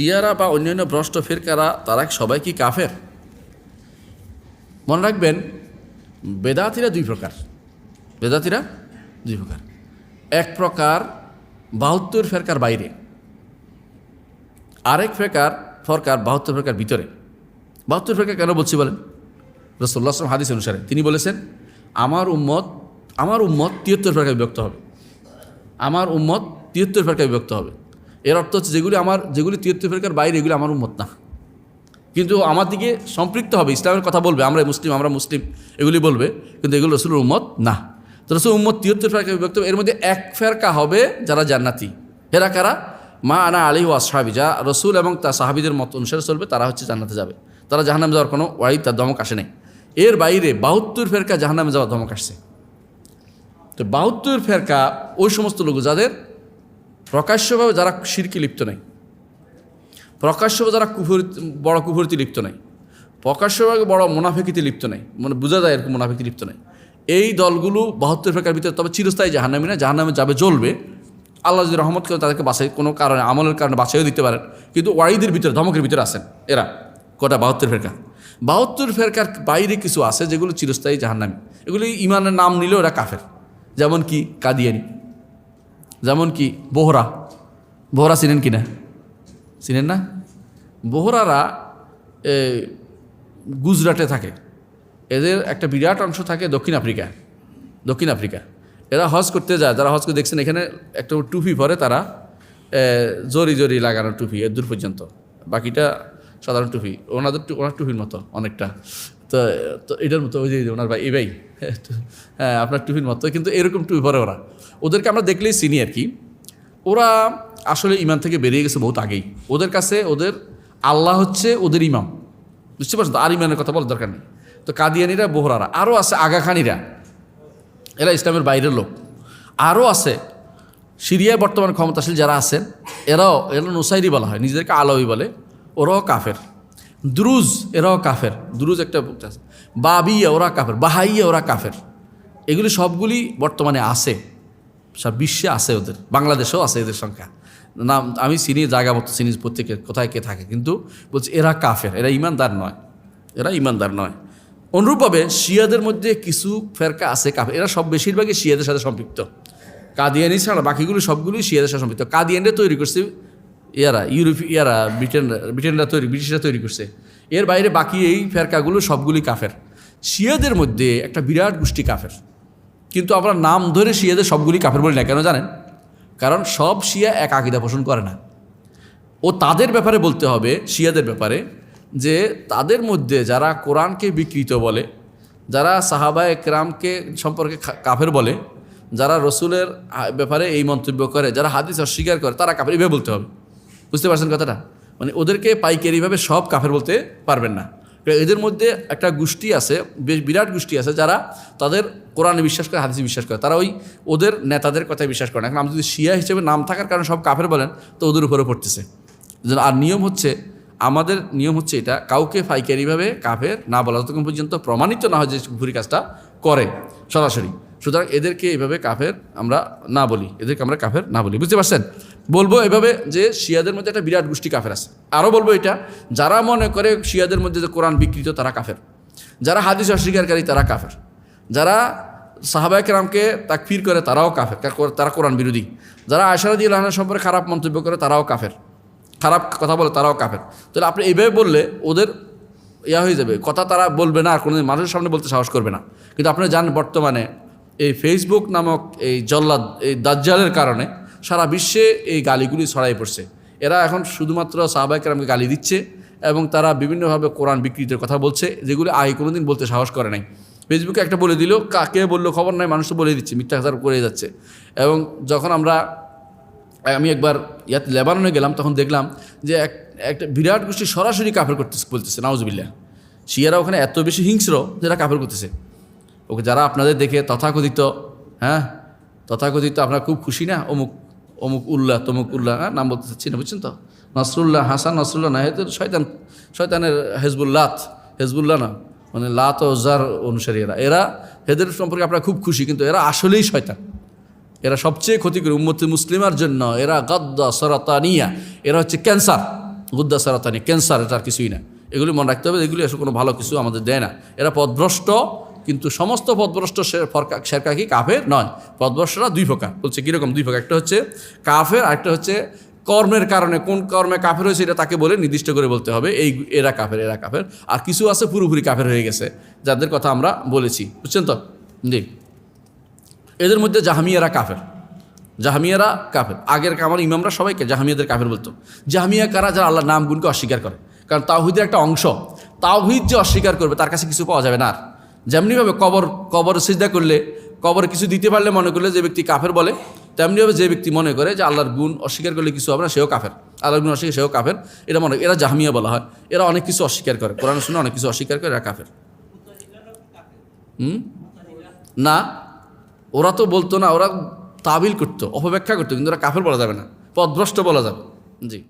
শিয়ারা বা অন্যান্য ভ্রষ্ট ফেরকারা, তারা সবাই কি কাফের? মনে রাখবেন, বেদাতিরা দুই প্রকার। বেদাতিরা দুই প্রকার। এক প্রকার বাহাত্তর ফেরকার বাইরে, আরেক ফেরকার ফরকার বাহাত্তর ফেরকার ভিতরে। বাহাত্তর ফেরকার কেন বলছি বলেন? রসোল্লা আসলাম হাদিস অনুসারে। তিনি বলেছেন, আমার উম্মত আমার উম্মত তিয়াত্তর ফেরকায় বিভক্ত হবে। আমার উম্মত তিয়াত্তর ফেরকায় বিভক্ত হবে। এর অর্থ হচ্ছে যেগুলি আমার, যেগুলি তিয়াত্তর ফেরকার বাইরে, এগুলি আমার উম্মত না। কিন্তু আমার দিকে সম্পৃক্ত হবে, ইসলামের কথা বলবে, আমরা মুসলিম আমরা মুসলিম, এগুলি বলবে, কিন্তু এগুলো রসুল উম্মত না। তো রসুল উম্মত তিয়াত্তর ফেরকা বিভক্ত, এর মধ্যে এক ফেরকা হবে যারা জান্নাতি। এরা কারা? মা আনা আলী ও আসহাবি, যা রসুল এবং তার সাহাবিদের মত অনুসারে চলবে, তারা হচ্ছে জান্নাতে যাবে। তারা জাহান্নামে যাওয়ার কোনো ওয়াই, তার ধমক আসে নাই। এর বাইরে বাহাত্তর ফেরকা জাহান্নামে যাওয়ার ধমক আসছে। তো বাহাত্তর ফেরকা ওই সমস্ত লোক যাদের প্রকাশ্যভাবে যারা শিরকে লিপ্ত নেই, প্রকাশ্যভাবে যারা কুফর, বড় কুফরিতে লিপ্ত নাই, প্রকাশ্যভাবে বড় মুনাফিকিতে লিপ্ত নাই মানে বোঝা যায় এরকম মুনাফিকি লিপ্ত নাই। এই দলগুলো বাহাত্তর ফেরকার ভিতরে, তবে চিরস্থায়ী জাহান্নামি না, জাহান্নামে যাবে জ্বলবে। আল্লাহ যদি রহমত করে তাদেরকে বাছাই, কোনো কারণে, আমলের কারণে বাছাইও দিতে পারেন। কিন্তু ওয়াইদের ভিতরে, ধমকের ভিতরে আসেন এরা কটা বাহাত্তর ফেরকা। বাহাত্তর ফেরকার বাইরে কিছু আছে যেগুলো চিরস্থায়ী জাহান্নামি। এগুলি ইমানের নাম নিলেও এরা কাফের। যেমন কি কাদিয়ানি। যেমন কি, বোহরা। বোহরা চিনেন কিনা চিনেন না? বোহরারা গুজরাটে থাকে। এদের একটা বিরাট অংশ থাকে দক্ষিণ আফ্রিকা। দক্ষিণ আফ্রিকা। এরা হজ করতে যায়। যারা হজ করে দেখছেন, এখানে একটা টুপি পরে তারা জরি জরি লাগানো টুপি এর দূর পর্যন্ত। বাকিটা সাধারণ টুপি। ওনাদের ওনার টুপির মতো অনেকটা। তো এটার মতো ওই যে ওনার ভাই, এই ভাই হ্যাঁ আপনার টুপির মতো, কিন্তু এরকম টুপি পরে ওরা। ওদেরকে আমরা দেখলেই চিনি আর কি। ওরা আসলে ইমান থেকে বেরিয়ে গেছে বহুত আগেই। ওদের কাছে ওদের আল্লাহ হচ্ছে ওদের ইমাম। বুঝতে পারছ? আর ইমানের কথা বলার দরকার নেই। তো কাদিয়ানিরা, বোহরারা, আরও আছে আগাখানিরা। এরা ইসলামের বাইরের লোক। আরও আছে সিরিয়ায় বর্তমান ক্ষমতাশীল যারা আছেন, এরাও, এরা নুসাইরি বলা হয়, নিজেদেরকে আলবি বলে, ওরাও কাফের। দ্রুজ, এরাও কাফের। দ্রুজ একটা আছে। বাবিয়া, ওরা কাফের। বাহাইয়া, ওরা কাফের। এগুলি সবগুলি বর্তমানে আছে। সব বিশ্বে আছে ওদের। বাংলাদেশেও আছে এদের সংখ্যা। নাম, আমি চিনি, জায়গা মতো চিনি প্রত্যেকের, কোথায় কে থাকে। কিন্তু বলছি, এরা কাফের। এরা ইমানদার নয়। এরা ইমানদার নয়। অনুরূপভাবে শিয়াদের মধ্যে কিছু ফেরকা আছে কাফের। এরা সব বেশিরভাগই শিয়াদের সাথে সম্পৃক্ত। কাদিয়ানি ছাড়া বাকিগুলো সবগুলোই শিয়াদের সাথে সম্পৃক্ত। কাদিয়ানরা তৈরি করছে ইয়ারা, ইউরোপ, ইয়ারা, ব্রিটেন, ব্রিটেনরা তৈরি, ব্রিটিশরা তৈরি করছে। এর বাইরে বাকি এই ফেরকাগুলো সবগুলি কাফের। শিয়াদের মধ্যে একটা বিরাট গোষ্ঠী কাফের। কিন্তু আমরা নাম ধরে শিয়াদের সবগুলি কাফের বলি না, কেন জানেন? কারণ সব শিয়া এক আকিদা পোষণ করে না। ও তাদের ব্যাপারে বলতে হবে, শিয়াদের ব্যাপারে, যে তাদের মধ্যে যারা কোরআনকে বিকৃত বলে, যারা সাহাবা একরামকে সম্পর্কে কাফের বলে, যারা রসুলের ব্যাপারে এই মন্তব্য করে, যারা হাদিস অস্বীকার করে, তারা কাফের, এভাবে বলতে হবে। বুঝতে পারছেন কথাটা? মানে ওদেরকে পাইকারিভাবে সব কাফের বলতে পারবেন না। এদের মধ্যে একটা গোষ্ঠী আছে, বেশ বিরাট গোষ্ঠী আছে, যারা তাদের কোরআনে বিশ্বাস করে, হাদিসে বিশ্বাস করে। তারা ওই ওদের নেতাদের কথায় বিশ্বাস করে না। এখন আমি যদি শিয়া হিসেবে নাম থাকার কারণে সব কাফের বলেন, তো ওদের উপরে পড়তেছে। আর নিয়ম হচ্ছে, আমাদের নিয়ম হচ্ছে এটা, কাউকে পাইকারিভাবে কাফের না বলা, যতক্ষণ পর্যন্ত প্রমাণিত না হয় যে ঘুরি কাজটা করে, সরাসরি। সুতরাং এদেরকে এইভাবে কাফের আমরা না বলি, এদেরকে আমরা কাফের না বলি। বুঝতে পারছেন? বলব এভাবে যে শিয়াদের মধ্যে একটা বিরাট গোষ্ঠী কাফের আছে। আরও বলব এটা, যারা মনে করে শিয়াদের মধ্যে যে কোরআন বিকৃত, তারা কাফের। যারা হাদিস অস্বীকারী, তারা কাফের। যারা সাহাবায়ক রামকে তাকফির করে, তারাও কাফের। তারা কোরআন বিরোধী। যারা আশারাদি আল্লাহনের সম্পর্কে খারাপ মন্তব্য করে, তারাও কাফের। খারাপ কথা বলে, তারাও কাফের। তাহলে আপনি এইভাবে বললে ওদের ইয়া হয়ে যাবে। কথা তারা বলবে না, আর কোনোদিন মানুষের সামনে বলতে সাহস করবে না। কিন্তু আপনি জানেন বর্তমানে এই ফেসবুক নামক এই জল্লাদ, এই দাজ্জালের কারণে সারা বিশ্বে এই গালিগুলি ছড়াই পড়ছে। এরা এখন শুধুমাত্র সাহাবাইকেরামকে গালি দিচ্ছে এবং তারা বিভিন্নভাবে কোরআন বিকৃতির কথা বলছে, যেগুলি আগে কোনোদিন বলতে সাহস করে নাই। ফেসবুকে একটা বলে দিল কাকে বলল খবর নাই, মানুষ তো বলে দিচ্ছে মিথ্যা কথা করে যাচ্ছে। এবং যখন আমরা, আমি একবার ইয়াত লেবাননে গেলাম, তখন দেখলাম যে এক, একটা বিরাট গোষ্ঠী সরাসরি কাফের করতেছে, বলতেছে নাউজবিল্লা শিয়ারা ওখানে এত বেশি হিংস্র, যেটা কাফের করতেছে। ওকে যারা আপনাদের দেখে তথাকথিত হ্যাঁ? তথাকথিত আপনারা খুব খুশি না? অমুক অমুক উল্লাহ, তমুক উল্লাহ হ্যাঁ? নাম বলতে চাচ্ছি না বুঝছেন তো? নসরুল্লাহ হাসান, নসরুল্লাহ না হেতু শয়তান, শয়তানের হেজবুল্লাত, হেজবুল্লাহ না মানে লাত ও জার অনুসারী এরা। এরা, এদের সম্পর্কে আপনারা খুব খুশি, কিন্তু এরা আসলেই শয়তান। এরা সবচেয়ে ক্ষতি করে উম্মতি মুসলিমার জন্য, এরা গদ্দা সরাতানিয়া, এরা হচ্ছে ক্যান্সার, গুদ্দা সারাতানি ক্যান্সার, এটা আর কিছুই না। এগুলি মনে রাখতে হবে, এগুলি এসব কোনো ভালো কিছু আমাদের দেয় না। এরা পদভ্রষ্ট কিন্তু সমস্ত পদভ্রষ্ট শেরকা কি কাফের? নয়। পদভ্রষ্টরা দুই প্রকার। বলছে কীরকম দুই প্রকার? একটা হচ্ছে কাফের, আর একটা হচ্ছে কর্মের কারণে। কোন কর্মে কাফের হয়েছে এটা তাকে বলে নির্দিষ্ট করে বলতে হবে, এই এরা কাফের এরা কাফের। আর কিছু আছে পুরোপুরি কাফের হয়ে গেছে, যাদের কথা আমরা বলেছি। বুঝছেন তো? জি। এদের মধ্যে জাহামিয়ারা কাফের। জাহামিয়ারা কাফের। আগের আমার ইমামরা সবাইকে জাহামিয়াদের কাফের বলতো। জাহামিয়া কারা? যারা আল্লাহর নাম গুণকে অস্বীকার করে। কারণ তাওহিদের একটা অংশ। তাওহিদ যে অস্বীকার করবে, তার কাছে কিছু পাওয়া যাবে না আর। যেমনিভাবে কবর কবর সিজদা করলে, কবর কিছু দিতে পারলে মনে করলে যে ব্যক্তি কাফের বলে, তেমনিভাবে যে ব্যক্তি মনে করে যে আল্লাহর গুণ অস্বীকার করলে কিছু হবে না, সেও কাফের। আল্লাহর গুণ অস্বীকার, সেও কাফের। এটা মনে এরা জাহামিয়া বলা হয়। এরা অনেক কিছু অস্বীকার করে। কোরআন শুনে অনেক কিছু অস্বীকার করে, এরা কাফের। হুম? না, ওরা তো বলতো না, ওরা তাবিল করতো, অপব্যাখ্যা করতো, কিন্তু ওরা কাফের বলা যাবে না। পদভ্রষ্ট বলা যাবে। জি।